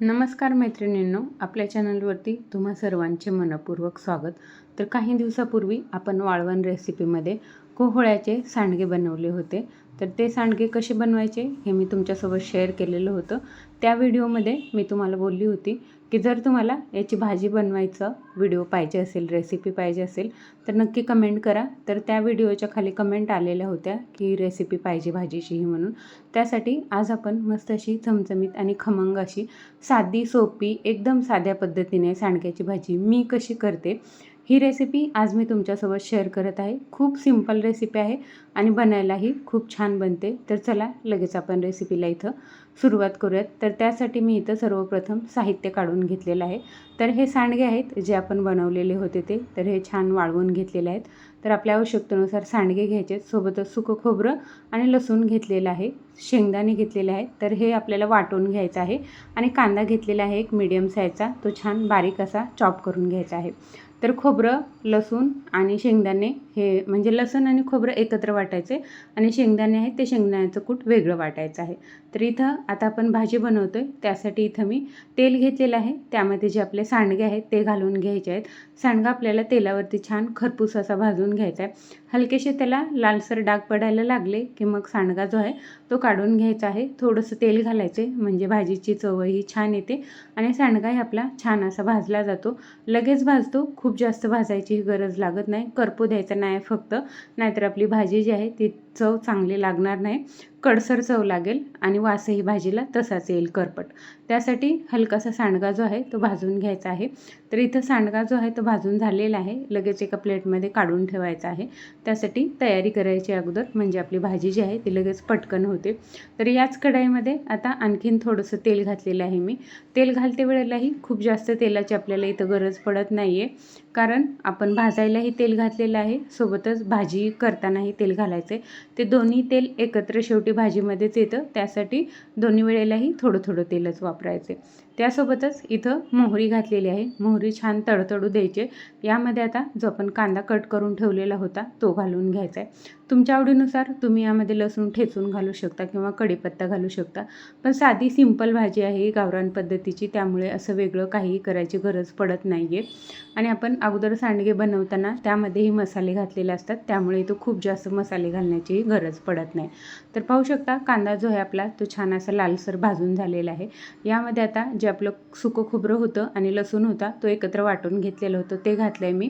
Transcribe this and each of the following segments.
नमस्कार मैत्रिणींनो आपल्या चॅनलवरती तुम्हा सर्वांचे मनपूर्वक स्वागत. तर काही दिवसापूर्वी आपण वाळवण रेसिपीमध्ये कोहळ्याचे सांडगे बनवले होते. तर ते सांडगे कसे बनवायचे हे मी तुमच्यासोबत शेअर केलेलं होतं. त्या व्हिडिओमध्ये मी तुम्हाला बोलली होती की जर तुम्हाला याची भाजी बनवायचं व्हिडिओ पाहिजे असेल रेसिपी पाहिजे असेल तर नक्की कमेंट करा. तर त्या व्हिडिओच्या खाली कमेंट आलेल्या होत्या की रेसिपी पाहिजे भाजीची ही म्हणून. त्यासाठी आज आपण मस्त अशी चमचमीत आणि खमंग अशी साधी सोपी एकदम साध्या पद्धतीने सांडग्याची भाजी मी कशी करते ही रेसिपी आज मी तुमच्यासोबत शेअर करत आहे. खूप सिंपल रेसिपी आहे आणि बनायलाही खूप छान बनते. तर चला लगेच आपण रेसिपीला इथं सुरुवात करूयात. तर त्यासाठी मी इथं सर्वप्रथम साहित्य काढून घेतलेलं आहे. तर हे सांडगे आहेत जे आपण बनवलेले होते ते. तर हे छान वाळवून घेतलेले आहेत. तर आपल्या आवश्यकतेनुसार सांडगे घ्यायचे सोबतच सुकं खोबरं आणि लसूण घेतलेलं आहे. शेंगदाणे घेतलेले आहेत. तर हे आपल्याला वाटून घ्यायचं आहे. आणि कांदा घेतलेला आहे एक मीडियम साईजचा तो छान बारीक असा चॉप करून घ्यायचा आहे. तर खोबरं लसूण आणि शेंगदाणे हे म्हणजे लसूण आणि खोबरं एकत्र वाटायचे आणि शेंगदाणे आहेत ते शेंगदाण्याचं कूट वेगळं वाटायचं आहे. तर इथं आता आपण भाजी बनवतो आहे त्यासाठी इथं मी तेल घेतलेलं आहे. त्यामध्ये जे आपले सांडगे आहेत ते घालून घ्यायचे आहेत. सांडगा आपल्याला तेलावरती छान खरपूस असा भाजून घ्यायचा आहे. हलकेसे त्याला लालसर डाग पडायला लागले की मग सांडगा जो आहे तो काढून घ्यायचा आहे. थोडंसं तेल घालायचे म्हणजे भाजीची चवही छान येते आणि सांडगाही आपला छान असा भाजला जातो. लगेच भाजतो खूप खूप जास्त भाजायची गरज लागत नाही. करपू द्यायचा नाही फक्त. नाहीतर आपली भाजी जी आहे ती चव चांगली लागणार नाही. कडसर चव लागेल आणि वासही भाजीला तसाच येईल करपट. त्यासाठी हलकासा सांडगा जो आहे तो भाजून घ्यायचा आहे. तर इथं सांडगा जो आहे तो भाजून झालेला आहे. लगेच एका प्लेटमध्ये काढून ठेवायचा आहे. त्यासाठी तयारी करायची अगोदर म्हणजे आपली भाजी जी आहे ती लगेच पटकन होते. तर याच कढाईमध्ये आता आणखीन थोडंसं तेल घातलेलं आहे मी. तेल घालते वेळेलाही खूप जास्त तेलाची आपल्याला इथं गरज पडत नाही आहे कारण आपण भाजायलाही तेल घातलेलं आहे. सोबतच भाजी करतानाही तेल घालायचं आहे ते दोन्ही तेल एकत्र शेवटी भाजीमध्येच येतं. त्यासाठी दोन्ही वेळेलाही थोडं थोडं तेलच वापरायचे. त्यासोबतच इथं मोहरी घातलेली आहे. मोहरी छान तडतडू द्यायचे. यामध्ये आता जो आपण कांदा कट करून ठेवलेला होता तो घालून घ्यायचा आहे तुमच्या आवडीनुसार तुम्ही यामध्ये लसूण ठेचून घालू शकता किंवा कढीपत्ता घालू शकता. पण साधी सिंपल भाजी आहे गावरान पद्धतीची त्यामुळे असं वेगळं काहीही करायची गरज पडत नाही आहे आणि आपण अगोदर सांडगे बनवताना त्यामध्येही मसाले घातलेले असतात त्यामुळे तो खूप जास्त मसाले घालण्याचीही गरज पडत नाही. तर पाहू शकता कांदा जो आहे आपला तो छान असा लालसर भाजून झालेला आहे. यामध्ये आता ज्या आपलं सुकं खोबरं होतं आणि लसूण होता तो एकत्र वाटून घेतलेलं होतं. ते घातलं आहे मी.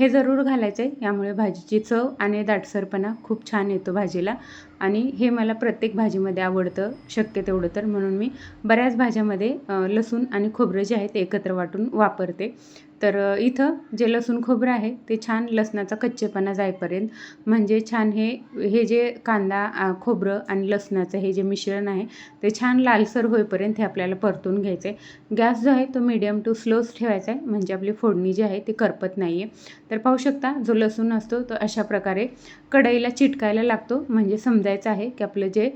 हे जरूर घालायचं आहे यामुळे भाजीची चव आणि दाटसरपणा खूप छान येतो भाजीला. आणि हे मला प्रत्येक भाजीमध्ये आवडतं शक्य तेवढं तर. म्हणून मी बऱ्याच भाज्यामध्ये लसूण आणि खोबरं जे आहे ते एकत्र वाटून वापरते. तर इथं जे लसूण खोबरं आहे ते छान लसणाचा कच्चेपणा जाईपर्यंत. म्हणजे छान हे हे जे कांदा खोबरं आणि लसणाचं हे जे मिश्रण आहे ते छान लालसर होईपर्यंत हे आपल्याला परतून घ्यायचं आहे गॅस जो आहे तो मीडियम टू स्लोच ठेवायचा आहे. म्हणजे आपली फोडणी जी आहे ती करपत नाही आहे तर पाहू शकता जो लसूण असतो तो अशा प्रकारे कढईला चिटकायला लागतो. म्हणजे समजा समजायचं आहे की आपलं जे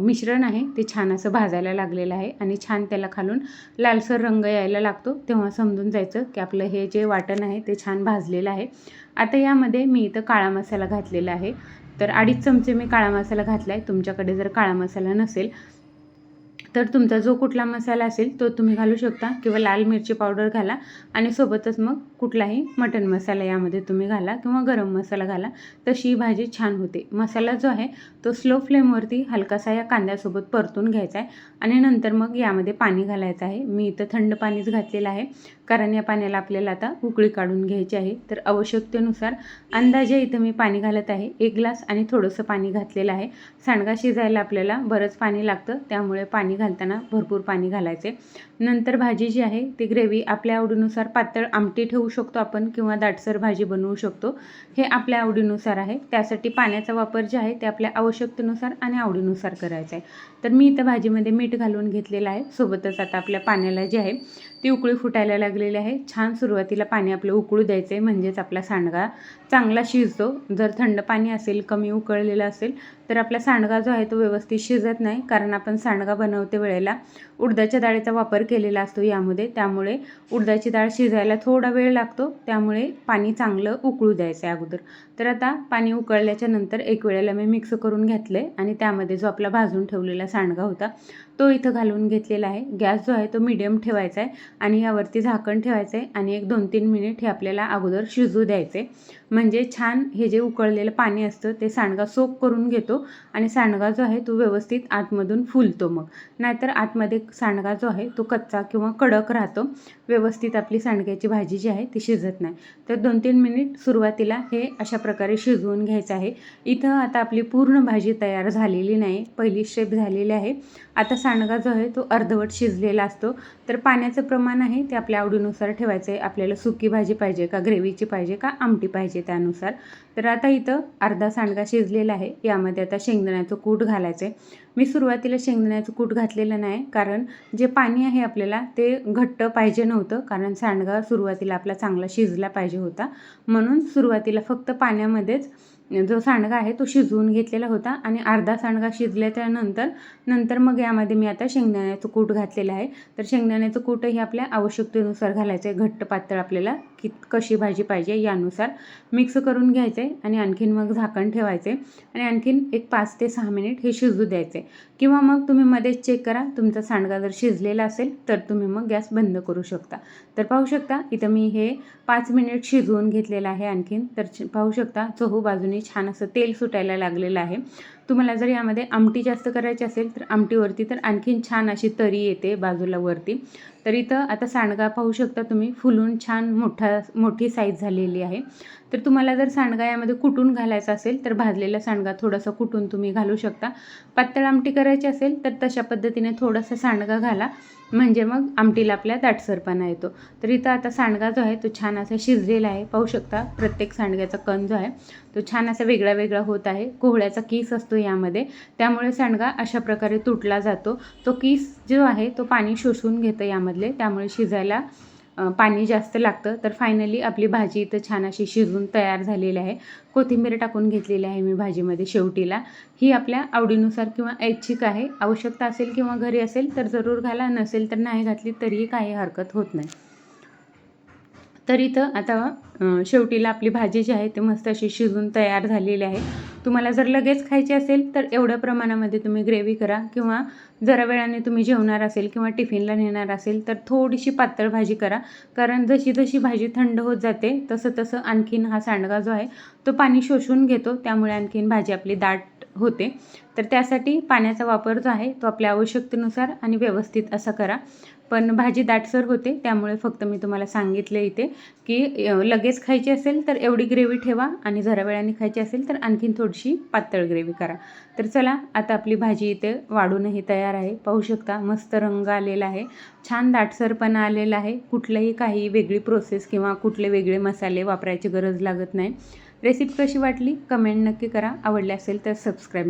मिश्रण आहे ते छान असं भाजायला लागलेलं आहे आणि छान त्याला खालून लालसर रंग यायला लागतो तेव्हा समजून जायचं की आपलं हे जे वाटण आहे ते छान भाजलेलं आहे. आता यामध्ये मी इथं काळा मसाला घातलेला आहे. तर अडीच चमचे मी काळा मसाला घातला आहे तुमच्याकडे जर काळा मसाला नसेल तर तुमचा जो कुठला मसाला असेल तो तुम्ही घालू शकता किंवा लाल मिरची पावडर घाला आणि सोबतच मग कुठलाही मटन मसाला यामध्ये तुम्ही घाला किंवा गरम मसाला घाला तशी ही भाजी छान होते. मसाला जो आहे तो स्लो फ्लेमवरती हलकासा या कांद्यासोबत परतून घ्यायचा आहे आणि नंतर मग यामध्ये पाणी घालायचं आहे. मी इथं थंड पाणीच घातलेलं आहे. कारण या पाण्याला आपल्याला आता उकळी काढून घ्यायची आहे. तर आवश्यकतेनुसार अंदाजे इथं मी पाणी घालत आहे. एक ग्लास आणि थोडंसं पाणी घातलेलं आहे. सांडगा शिजायला आपल्याला बरंच पाणी लागतं. त्यामुळे पाणी घालताना भरपूर पाणी घालायचे. नंतर भाजी जी आहे ती ग्रेव्ही आपल्या आवडीनुसार पातळ आमटी ठेवू शकतो आपण किंवा दाटसर भाजी बनवू शकतो. हे आपल्या आवडीनुसार आहे. त्यासाठी पाण्याचा वापर जे आहे ते आपल्या आवश्यकतेनुसार आणि आवडीनुसार करायचा आहे. तर मी इथं भाजीमध्ये मीठ घालून घेतलेलं आहे. सोबतच आता आपल्या पाण्याला जे आहे ती उकळी फुटायला लागलेली आहे. छान सुरुवातीला पाणी आपलं उकळू द्यायचं आहे म्हणजेच आपला सांडगा चांगला शिजतो. जर थंड पाणी असेल कमी उकळलेलं असेल तर आपला सांडगा जो आहे तो व्यवस्थित शिजत नाही कारण आपण सांडगा बनवते वेळेला. उडदाच्या डाळीचा वापर केलेला असतो यामध्ये. त्यामुळे उडदाची डाळ शिजायला थोडा वेळ लागतो. त्यामुळे पाणी चांगलं उकळू द्यायचं आहे अगोदर. तर आता पाणी उकळल्याच्या नंतर एक वेळेला मी मिक्स करून घेतलं आहे आणि त्यामध्ये जो आपला भाजून ठेवलेला सांडगा होता तो इथं घालून घेतलेला आहे. गॅस जो आहे तो मिडियम ठेवायचा आहे आणि यावरती झाकण ठेवायचं आहे आणि एक दोन तीन मिनिट हे आपल्याला अगोदर शिजू द्यायचे. म्हणजे छान हे जे उकळलेलं पाणी असतं ते सांडगा सोक करून घेतो आणि सांडगा जो आहे तो व्यवस्थित आतमधून फुलतो मग. नाहीतर आतमध्ये सांडगा जो आहे तो कच्चा किंवा कडक राहतो. व्यवस्थित आपली सांडग्याची भाजी जी आहे ती शिजत नाही. तर दोन तीन मिनिट सुरुवातीला हे अशा प्रकारे शिजवून घ्यायचं आहे. इथं आता आपली पूर्ण भाजी तयार झालेली नाही. पहिली शेप झालेली आहे. आता सांडगा जो आहे तो अर्धवट शिजलेला असतो. तर पाण्याचं प्रमाण आहे ते आपल्या आवडीनुसार ठेवायचं आहे आपल्याला सुकी भाजी पाहिजे का ग्रेव्हीची पाहिजे का आमटी पाहिजे. त्यानुसार. तर आता इथं अर्धा सांडगा शिजलेला आहे. यामध्ये आता शेंगदाण्याचं कूट घालायचं आहे मी सुरुवातीला शेंगदाण्याचं कूट घातलेलं नाही कारण जे पाणी आहे आपल्याला ते घट्ट पाहिजे नव्हतं कारण सांडगा सुरुवातीला आपला चांगला शिजला पाहिजे होता. म्हणून सुरुवातीला फक्त पाण्यामध्येच जो सांडगा आहे तो शिजवून घेतलेला होता आणि अर्धा सांडगा शिजल्याच्यानंतर नंतर मग यामध्ये मी आता शेंगदाण्याचं कूट घातलेलं आहे. तर शेंगदाण्याचं कूटही आपल्या आवश्यकतेनुसार घालायचं आहे घट्ट पातळ आपल्याला की कशी भाजी पाहिजे यानुसार मिक्स करून घ्यायचे आणि आणखीन मग झाकण ठेवायचे आणि आणखीन एक पाच ते सहा मिनिट हे शिजू द्यायचे. किंवा मग तुम्ही मध्येच चेक करा तुमचा सांडगा जर शिजलेला असेल तर तुम्ही मग गॅस बंद करू शकता. तर पाहू शकता इथं मी हे पाच मिनिट शिजवून घेतलेलं आहे आणखीन. तर पाहू शकता चहू बाजूने छान असं तेल सुटायला लागलेलं आहे. तुम्हाला जर यामध्ये आमटी जास्त करायची असेल तर आमटीवरती तर आणखीन छान अशी तरी येते बाजूला वरती. तर इथं आता सांडगा पाहू शकता तुम्ही फुलून छान मोठा मोठी साईज झालेली आहे. तर तुम्हाला जर सांडगा यामध्ये कुटून घालायचा असेल तर भाजलेला सांडगा थोडासा कुटून तुम्ही घालू शकता. पातळ आमटी करायची असेल तर तशा पद्धतीने थोडासा सांडगा घाला. म्हणजे मग आमटीला आपल्या दाटसरपणा येतो. तर इथं आता सांडगा जो आहे तो छान असा शिजलेला आहे. पाहू शकता प्रत्येक सांडग्याचा कण जो आहे तो छान असा वेगळा वेगळा होत आहे. कोहळ्याचा कीस असतो यामध्ये. त्यामुळे सांडगा अशा प्रकारे तुटला जातो. तो कीस जो आहे तो पाणी शोषून घेतं यामधले. त्यामुळे शिजायला पाणी जास्त लागतं. तर फायनली आपली भाजी इथं छान अशी शिजून तयार झालेली आहे. कोथिंबीर टाकून घेतलेली आहे मी भाजीमध्ये शेवटीला. ही आपल्या आवडीनुसार किंवा ऐच्छिक आहे. आवश्यकता असेल किंवा घरी असेल तर जरूर घाला. नसेल तर नाही घातली तरीही काही हरकत होत नाही. तर इथं आता शेवटीला आपली भाजी जी आहे ती मस्त अशी शिजून तयार झालेली आहे. तुम्हाला जर लगेच खायची असेल तर एवढ्या प्रमाणामध्ये तुम्ही ग्रेव्ही करा किंवा जरा वेळाने तुम्ही जेवणार असेल किंवा टिफिनला नेणार असेल तर थोडीशी पातळ भाजी करा. कारण जशी जशी भाजी थंड होत जाते तसं तसं आणखीन हा सांडगा जो आहे तो पाणी शोषून घेतो. त्यामुळे आणखीन भाजी आपली दाट होते. तर त्यासाठी पाण्याचा वापर जो आहे तो आपल्या आवश्यकतेनुसार आणि व्यवस्थित असा करा. पण भाजी दाटसर होते त्यामुळे फक्त मी तुम्हाला सांगितले इथे की लगेच खायची असेल तर एवढी ग्रेव्ही ठेवा आणि जरा वेळाने खायची असेल तर आणखीन थोडीशी पातळ ग्रेव्ही करा. तर चला आता आपली भाजी इथे वाढूनही तयार आहे. पाहू शकता मस्त रंग आलेला आहे छान दाटसरपणा आलेला आहे. कुठलंही काही वेगळी प्रोसेस किंवा कुठले वेगळे मसाले वापरायची गरज लागत नाही. रेसिपी कशी वाटली? कमेंट नक्की करा. आवडली असेल तर सबस्क्राईब